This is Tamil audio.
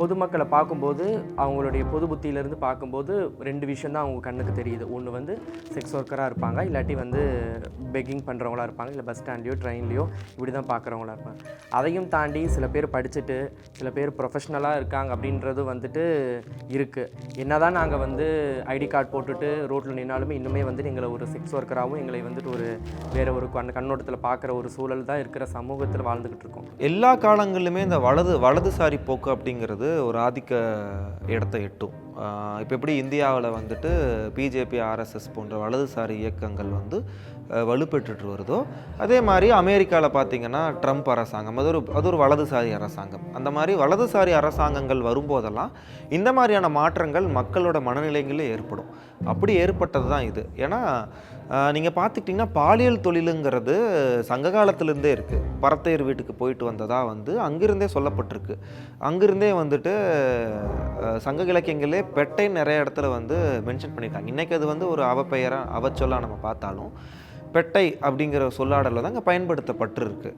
பொதுமக்களை பார்க்கும்போது அவங்களுடைய பொது புத்தியிலேருந்து பார்க்கும்போது ரெண்டு விஷயம் தான் அவங்க கண்ணுக்கு தெரியுது. ஒன்று வந்து செக்ஸ் ஒர்க்கராக இருப்பாங்க இல்லாட்டி வந்து பெக்கிங் பண்ணுறவங்களா இருப்பாங்க இல்லை பஸ் ஸ்டாண்ட்லேயோ ட்ரெயின்லேயோ இப்படி தான் பார்க்குறவங்களா இருப்பாங்க. அதையும் தாண்டி சில பேர் படிச்சுட்டு சில பேர் ப்ரொஃபஷ்னலாக இருக்காங்க அப்படின்றது வந்துட்டு இருக்குது என்ன தான் நாங்கள் வந்து ஐடி கார்டு போட்டுட்டு ரோட்டில் நின்னாலுமே இன்னுமே வந்து எங்களை ஒரு செக்ஸ் ஒர்க்கராகவும் எங்களை வந்துட்டு ஒரு வேறு ஒரு கண் கண்ணோட்டத்தில் பார்க்குற ஒரு சூழல் தான் இருக்கிற சமூகத்தில் வாழ்ந்துக்கிட்டு இருக்கோம். எல்லா காலங்களிலுமே இந்த வலது வலதுசாரி போக்கு அப்படிங்கிறது ஒரு ஆதிக்க இடத்தை எட்டும். இப்போ எப்படி இந்தியாவில் வந்துட்டு பிஜேபி ஆர்எஸ்எஸ் போன்ற வலதுசாரி இயக்கங்கள் வந்து வலுப்பெற்றுட்டு வருதோ அதே மாதிரி அமெரிக்காவில் பார்த்தீங்கன்னா ட்ரம்ப் அரசாங்கம் அது ஒரு அது ஒரு வலதுசாரி அரசாங்கம். அந்த மாதிரி வலதுசாரி அரசாங்கங்கள் வரும்போதெல்லாம் இந்த மாதிரியான மாற்றங்கள் மக்களோட மனநிலைகளில் ஏற்படும். அப்படி ஏற்பட்டது தான் இது. ஏன்னா நீங்கள் பார்த்துக்கிட்டிங்கன்னா பாலியல் தொழிலுங்கிறது சங்க காலத்திலேருந்தே இருக்குது பரத்தையர் வீட்டுக்கு போயிட்டு வந்ததாக வந்து அங்கிருந்தே சொல்லப்பட்டிருக்கு. அங்கிருந்தே வந்து வந்துட்டு சங்க இலக்கியங்களே பெட்டை நிறைய இடத்துல வந்து மென்ஷன் பண்ணியிருக்காங்க. இன்றைக்கி அது வந்து ஒரு அவப்பெயராக அவச்சொல்லாக நம்ம பார்த்தாலும் பெட்டை அப்படிங்கிற சொல்லாடலில் தான் அங்கே பயன்படுத்தப்பட்டிருக்கு.